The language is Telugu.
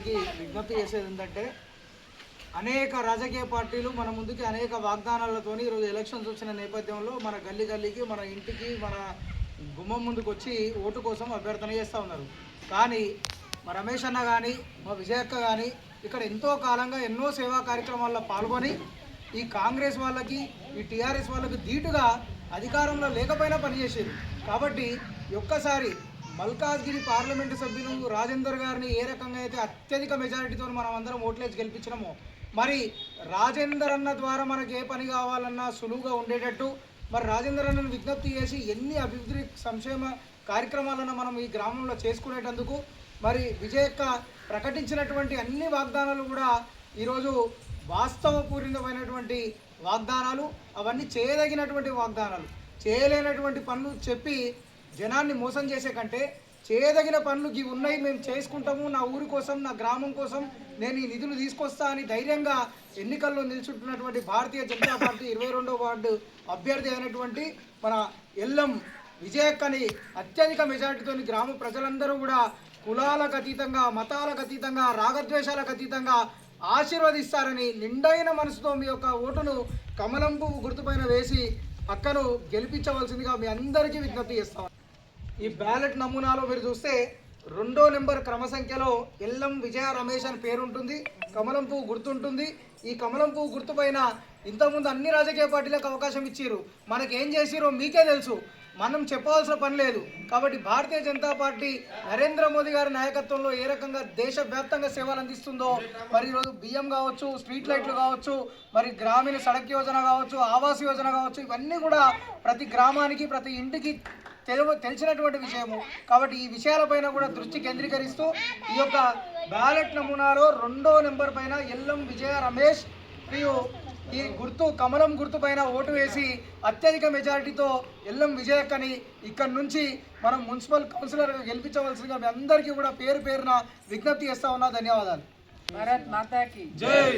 అందరికీ విజ్ఞప్తి చేసేది ఏంటంటే అనేక రాజకీయ పార్టీలు మన ముందుకి అనేక వాగ్దానాలతోని ఈరోజు ఎలక్షన్స్ వచ్చిన నేపథ్యంలో మన గల్లీ గల్లీకి మన ఇంటికి మన గుమ్మం ముందుకు వచ్చి ఓటు కోసం అభ్యర్థన చేస్తూ ఉన్నారు. కానీ మా రమేష్ అన్న కానీ మా విజయక్క కానీ ఇక్కడ ఎంతో కాలంగా ఎన్నో సేవా కార్యక్రమాల్లో పాల్గొని ఈ కాంగ్రెస్ వాళ్ళకి ఈ టీఆర్ఎస్ వాళ్ళకి ధీటుగా అధికారంలో లేకపోయినా పనిచేసేది. కాబట్టి ఒక్కసారి మల్కాజ్గిరి పార్లమెంటు సభ్యులు రాజేందర్ గారిని ఏ రకంగా అయితే అత్యధిక మెజారిటీతో మనం అందరం ఓట్లేసి గెలిపించినామో మరి రాజేందర్ అన్న ద్వారా మనకి ఏ పని కావాలన్నా సులువుగా ఉండేటట్టు మరి రాజేందర్ అన్నను విజ్ఞప్తి చేసి ఎన్ని అభివృద్ధి సంక్షేమ కార్యక్రమాలను మనం ఈ గ్రామంలో చేసుకునేటందుకు మరి విజయక్క ప్రకటించినటువంటి అన్ని వాగ్దానాలు కూడా ఈరోజు వాస్తవపూరితమైనటువంటి వాగ్దానాలు అవన్నీ చేయదగినటువంటి వాగ్దానాలు చేయలేనటువంటి పనులు చెప్పి జనాన్ని మోసం చేసే కంటే చేయదగిన పనులు ఇవి ఉన్నాయి మేము చేసుకుంటాము నా ఊరి కోసం నా గ్రామం కోసం నేను ఈ నిధులు తీసుకొస్తా అని ధైర్యంగా ఎన్నికల్లో నిలుచుంటున్నటువంటి భారతీయ జనతా పార్టీ ఇరవై రెండో వార్డు అభ్యర్థి అయినటువంటి మన ఎల్లం విజయక్కని అత్యధిక మెజార్టీతో గ్రామ ప్రజలందరూ కూడా కులాలకు అతీతంగా మతాలకు అతీతంగా రాగద్వేషాలకు అతీతంగా ఆశీర్వదిస్తారని నిండైన మనసుతో మీ యొక్క ఓటును కమలం పువ్వు గుర్తుపైన వేసి అక్కను గెలిపించవలసిందిగా మీ అందరికీ విజ్ఞప్తి చేస్తాం ఈ బ్యాలెట్ నమూనాలో మీరు చూస్తే రెండో నెంబర్ క్రమ సంఖ్యలో ఎల్లం విజయ రమేష్ అని పేరు ఉంటుంది కమలం పువ్వు గుర్తుంటుంది. ఈ కమలం పువ్వు గుర్తుపైన ఇంతకుముందు అన్ని రాజకీయ పార్టీలకు అవకాశం ఇచ్చిర్రు. మనకేం చేసిరో మీకే తెలుసు. మనం చెప్పవలసిన పని లేదు. కాబట్టి భారతీయ జనతా పార్టీ నరేంద్ర మోదీ గారి నాయకత్వంలో ఏ రకంగా దేశవ్యాప్తంగా సేవలు అందిస్తుందో మరి ఈరోజు బియ్యం కావచ్చు స్ట్రీట్ లైట్లు కావచ్చు మరి గ్రామీణ సడక్ యోజన కావచ్చు ఆవాస్ యోజన కావచ్చు ఇవన్నీ కూడా ప్రతి గ్రామానికి ప్రతి ఇంటికి తెలు తెలిసినటువంటి విషయము. కాబట్టి ఈ విషయాలపైన కూడా దృష్టి కేంద్రీకరిస్తూ ఈ యొక్క బ్యాలెట్ నమూనాలో రెండో నెంబర్ పైన ఎల్లం విజయ రమేష్ మరియు ఈ గుర్తు కమలం గుర్తు పైన ఓటు వేసి అత్యధిక మెజారిటీతో ఎల్లం విజయక్కని ఇక్కడి నుంచి మనం మున్సిపల్ కౌన్సిలర్గా గెలిపించవలసిందిగా మీ అందరికీ కూడా పేరు పేరున విజ్ఞప్తి చేస్తా ఉన్నా. ధన్యవాదాలు. భారత్ మాతాకి. జై!